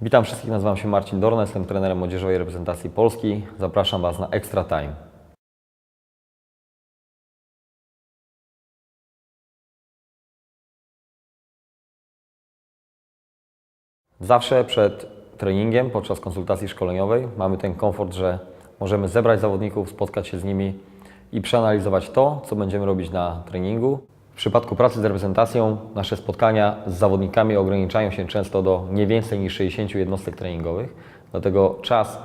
Witam wszystkich, nazywam się Marcin Dorna, jestem trenerem młodzieżowej reprezentacji Polski. Zapraszam Was na Extra Time. Zawsze przed treningiem, podczas konsultacji szkoleniowej mamy ten komfort, że możemy zebrać zawodników, spotkać się z nimi i przeanalizować to, co będziemy robić na treningu. W przypadku pracy z reprezentacją nasze spotkania z zawodnikami ograniczają się często do nie więcej niż 60 jednostek treningowych, dlatego czas,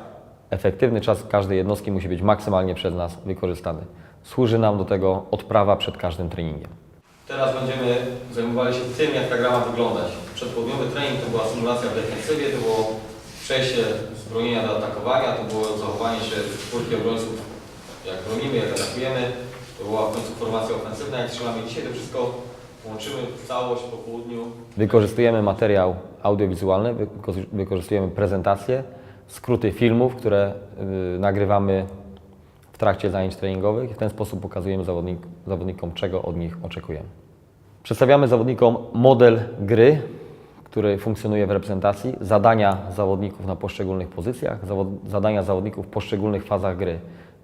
efektywny czas każdej jednostki musi być maksymalnie przez nas wykorzystany. Służy nam do tego odprawa przed każdym treningiem. Teraz będziemy zajmowali się tym, jak ta gra ma wyglądać. Przedpołudniowy trening to była symulacja w defensywie, to było przejście z bronienia do atakowania, to było zachowanie się czwórki obrońców, jak bronimy, jak atakujemy. To była w końcu formacja ofensywna, jak strzelamy. Dzisiaj to wszystko łączymy w całość po południu. Wykorzystujemy materiał audiowizualny, wyko- wykorzystujemy prezentacje, skróty filmów, które y, nagrywamy w trakcie zajęć treningowych w ten sposób pokazujemy zawodnik, zawodnikom, czego od nich oczekujemy. Przedstawiamy zawodnikom model gry, który funkcjonuje w reprezentacji, zadania zawodników na poszczególnych pozycjach, zadania zawodników w poszczególnych fazach gry.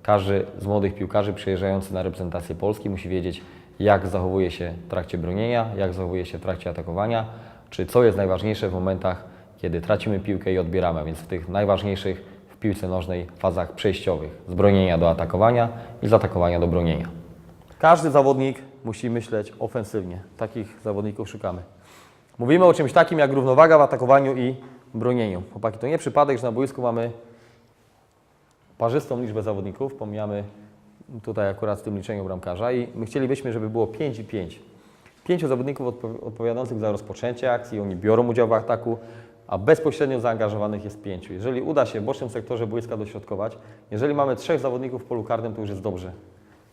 Każdy z młodych piłkarzy przyjeżdżający na reprezentację Polski musi wiedzieć, jak zachowuje się w trakcie bronienia, jak zachowuje się w trakcie atakowania, czy co jest najważniejsze w momentach, kiedy tracimy piłkę i odbieramy, więc w tych najważniejszych w piłce nożnej fazach przejściowych, z bronienia do atakowania i z atakowania do bronienia. Każdy zawodnik musi myśleć ofensywnie. Takich zawodników szukamy. Mówimy o czymś takim jak równowaga w atakowaniu i bronieniu. Chłopaki, to nie przypadek, że na boisku mamy parzystą liczbę zawodników, pomijamy tutaj akurat w tym liczeniu bramkarza i my chcielibyśmy, żeby było 5 i 5. Pięciu zawodników odpo- odpowiadających za rozpoczęcie akcji, oni biorą udział w ataku, a bezpośrednio zaangażowanych jest pięciu. Jeżeli uda się w bocznym sektorze boiska dośrodkować, jeżeli mamy trzech zawodników w polu karnym, to już jest dobrze.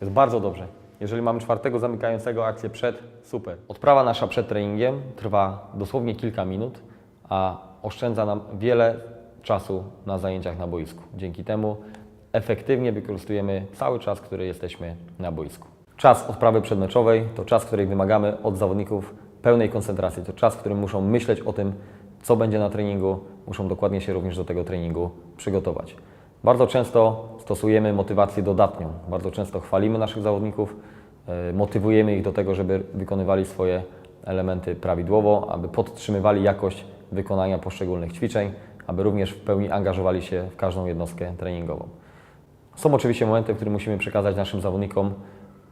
Jest bardzo dobrze. Jeżeli mamy czwartego zamykającego akcję przed, super. Odprawa nasza przed treningiem trwa dosłownie kilka minut, a oszczędza nam wiele czasu na zajęciach na boisku. Dzięki temu efektywnie wykorzystujemy cały czas, który jesteśmy na boisku. Czas odprawy przedmeczowej to czas, w którym wymagamy od zawodników pełnej koncentracji. To czas, w którym muszą myśleć o tym, co będzie na treningu, muszą dokładnie się również do tego treningu przygotować. Bardzo często stosujemy motywację dodatnią. Bardzo często chwalimy naszych zawodników, e, motywujemy ich do tego, żeby wykonywali swoje elementy prawidłowo, aby podtrzymywali jakość wykonania poszczególnych ćwiczeń, aby również w pełni angażowali się w każdą jednostkę treningową. Są oczywiście momenty, w których musimy przekazać naszym zawodnikom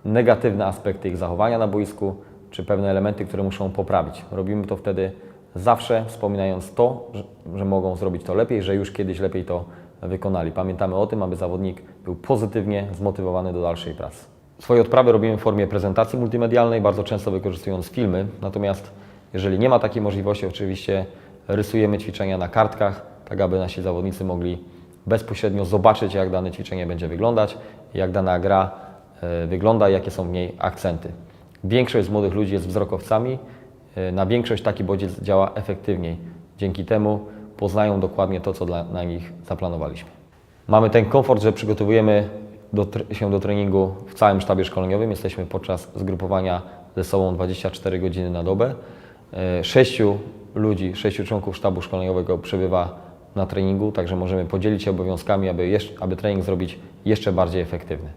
negatywne aspekty ich zachowania na boisku, czy pewne elementy, które muszą poprawić. Robimy to wtedy zawsze wspominając to, że, mogą zrobić to lepiej, że już kiedyś lepiej to wykonali. Pamiętamy o tym, aby zawodnik był pozytywnie zmotywowany do dalszej pracy. Swoje odprawy robimy w formie prezentacji multimedialnej, bardzo często wykorzystując filmy, natomiast jeżeli nie ma takiej możliwości, oczywiście rysujemy ćwiczenia na kartkach, tak aby nasi zawodnicy mogli bezpośrednio zobaczyć, jak dane ćwiczenie będzie wyglądać, jak dana gra e, wygląda, jakie są w niej akcenty. Większość z młodych ludzi jest wzrokowcami, e, na większość taki bodziec działa efektywniej. Dzięki temu poznają dokładnie to, co dla, na nich zaplanowaliśmy. Mamy ten komfort, że przygotowujemy do, się do treningu w całym sztabie szkoleniowym. Jesteśmy podczas zgrupowania ze sobą 24 godziny na dobę. E, Sześciu ludzi, sześciu członków sztabu szkoleniowego przebywa na treningu, także możemy podzielić się obowiązkami, aby, jeszcze, aby trening zrobić jeszcze bardziej efektywny.